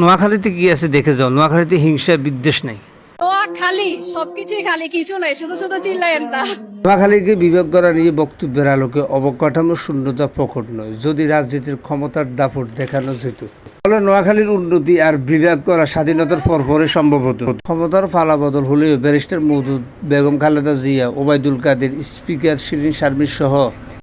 নোয়াখালীতে কি আছে দেখে যাও। নোয়াখালীতে হিংসা বিদ্বেষ নাই। খালি সবকিছুই খালি কিছু নাই শুধু শুধু চিল্লায়েন না নোয়াখালীকে বিভাগ করা নিয়ে বক্তব্যের আলোকে অবকাঠামো শূন্যতা প্রকট নয় যদি রাজনীতির ক্ষমতার দাপট দেখানো যেত। ফলে নোয়াখালীর উন্নতি আর বিভাগ করা স্বাধীনতার পরপরই সম্ভব হতো। ক্ষমতার ফালাবদল হলেও ব্যারিস্টার মৌদুদ বেগম খালেদা জিয়া ওবায়দুল কাদের স্পিকার শিরিন শারমিন সহ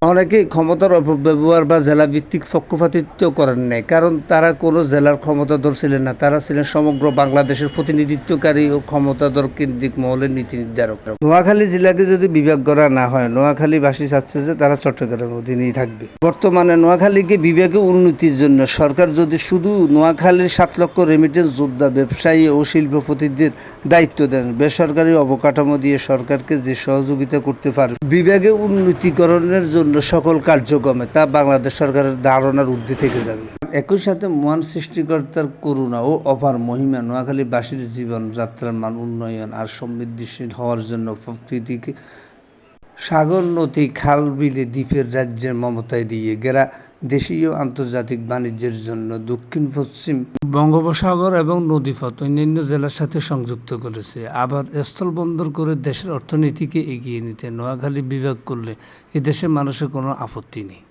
অনেকেই ক্ষমতার অপব্যবহার বা জেলা ভিত্তিক পক্ষপাতিত্ব করেন নাই? কারণ তারা কোনো জেলার ক্ষমতাধর ছিলেন না। তারা ছিলেন সমগ্র বাংলাদেশের প্রতিনিধিত্বকারী ও ক্ষমতাধর কেন্দ্রিক মহলের নীতি নির্ধারক। নোয়াখালী জেলাকে যদি বিভাগ করা না হয়, নোয়াখালীবাসী চাচ্ছে যে তারা চট্টগ্রামের অধীনেই থাকবে। বর্তমানে নোয়াখালীকে বিভাগে উন্নতির জন্য সরকার যদি শুধু নোয়াখালীর সাত লক্ষ রেমিটেন্স যোদ্ধা, ব্যবসায়ী ও শিল্পপতিদের দায়িত্ব দেন, বেসরকারি অবকাঠামো দিয়ে সরকারকে যে সহযোগিতা করতে পারে বিভাগে উন্নতিকরণের জন্য সকল কার্যক্রমে তা বাংলাদেশ সরকারের ধারণার ঊর্ধ্বে থেকে যাবে। একই সাথে মহান সৃষ্টিকর্তার করুণা ও অপার মহিমা নোয়াখালীবাসীর জীবন, যাত্রার মান উন্নয়ন আর সমৃদ্ধিশীল হওয়ার জন্য প্রকৃতিকে সাগর, নদী, খাল, বিলে, দ্বীপের রাজ্যের মমতায় দিয়ে গেরা দেশীয় আন্তর্জাতিক বাণিজ্যের জন্য দক্ষিণ পশ্চিম বঙ্গোপসাগর এবং নদীপথ অন্যান্য জেলার সাথে সংযুক্ত করেছে। আবার স্থলবন্দর করে দেশের অর্থনীতিকে এগিয়ে নিতে নোয়াখালী বিভাগ করলে এদেশের মানুষের কোনো আপত্তি নেই।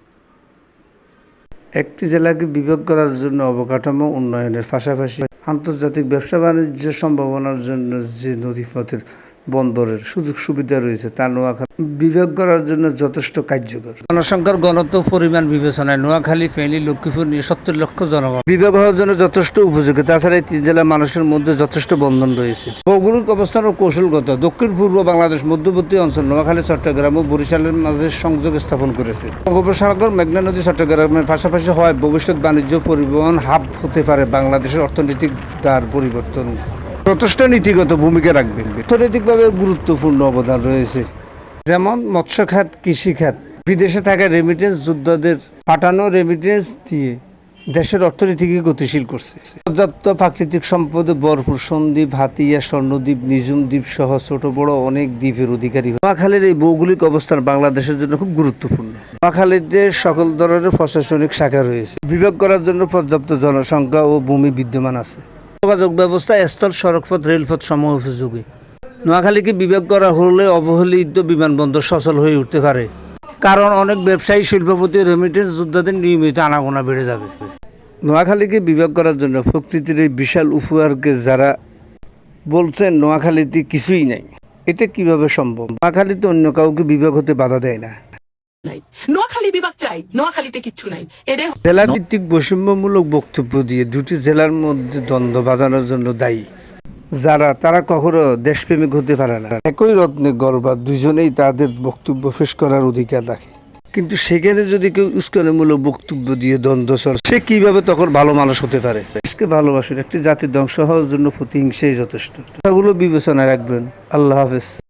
একটি জেলাকে বিভাগ করার জন্য অবকাঠামো উন্নয়নের পাশাপাশি আন্তর্জাতিক ব্যবসা বাণিজ্য সম্ভাবনার জন্য যে নদীপথের বন্দরের সুযোগ সুবিধা রয়েছে তা নোয়াখালী বিভাগ করার জন্য যথেষ্ট কার্যকর। জনসংখ্যার গণত পরিমাণ বিবেচনায় নোয়াখালী ফেনী লক্ষ্মীপুর নিয়ে সত্তর লক্ষ জনগণ। বিভাগ হওয়ার জন্য যথেষ্ট উপযোগী তাছাড়া এই তিন জেলার মানুষের মধ্যে যথেষ্ট বন্ধন রয়েছে। ভৌগোলিক অবস্থান ও কৌশলগত দক্ষিণ পূর্ব বাংলাদেশ মধ্যবর্তী অঞ্চল নোয়াখালী চট্টগ্রাম ও বরিশালের মাঝে সংযোগ স্থাপন করেছে। বঙ্গোপসাগর মেঘনা নদী চট্টগ্রামের পাশাপাশি হওয়ায় ভবিষ্যৎ বাণিজ্য পরিবহন হাব হতে পারে বাংলাদেশের অর্থনৈতিক দ্বার পরিবর্তন যথেষ্ট নীতিগত ভূমিকা রাখবে। অর্থনৈতিকভাবে গুরুত্বপূর্ণ অবদান রয়েছে। যেমন মৎস্য খাত কৃষি খাত বিদেশে থাকা রেমিটেন্স যোদ্ধাদের পাঠানো রেমিটেন্স দিয়ে দেশের অর্থনীতিকে গতিশীল করছে। পর্যাপ্ত প্রাকৃতিক সম্পদে ভরপুর সন্দ্বীপ, হাতিয়া, স্বর্ণদ্বীপ নিজুম দ্বীপ সহ ছোট বড় অনেক দ্বীপের অধিকারী নোয়াখালীর এই ভৌগোলিক অবস্থান বাংলাদেশের জন্য খুব গুরুত্বপূর্ণ। নোয়াখালীতে সকল ধরনের প্রশাসনিক শাখা রয়েছে। বিভাগ করার জন্য পর্যাপ্ত জনসংখ্যা ও ভূমি বিদ্যমান আছে। যোগাযোগ ব্যবস্থা, স্থল, সড়কপথ, রেলপথ সমূহ উপযোগী। নোয়াখালীকে বিভাগ করা হলে অবহেলিত বিমানবন্দর সচল হয়ে উঠতে পারে? কারণ অনেক ব্যবসায়ী, শিল্পপতি রেমিটেন্স যোদ্ধাদের নিয়মিত আনাগোনা বেড়ে যাবে। নোয়াখালীকে বিভাগ করার জন্য প্রকৃতির এই বিশাল উপহারকে যারা বলছেন, নোয়াখালীতে কিছুই নাই, এটা কীভাবে সম্ভব? নোয়াখালীতে অন্য কাউকে বিভাগ হতে বাধা দেয় না। বিভাগ চাই নোয়াখালীতে কিচ্ছু নাই। এদের জেলা ভিত্তিক বৈষম্যমূলক বক্তব্য দিয়ে দুটি জেলার মধ্যে দ্বন্দ্ব বাজানোর জন্য দায়ী। যারা তারা কখনো দেশপ্রেমিক হতে পারে না। একই রত্নে গর্বা দুজনেই তাদের বক্তব্য পেশ করার অধিকার রাখে। কিন্তু সেখানে যদি কেউ উস্কানিমূলক বক্তব্য দিয়ে দ্বন্দ্ব চলে সে কীভাবে তখন ভালো মানুষ হতে পারে? দেশকে ভালোবাসেন একটি জাতির ধ্বংস হওয়ার জন্য প্রতিহিংসাই যথেষ্ট। এগুলো বিবেচনা রাখবেন। আল্লাহ হাফেজ।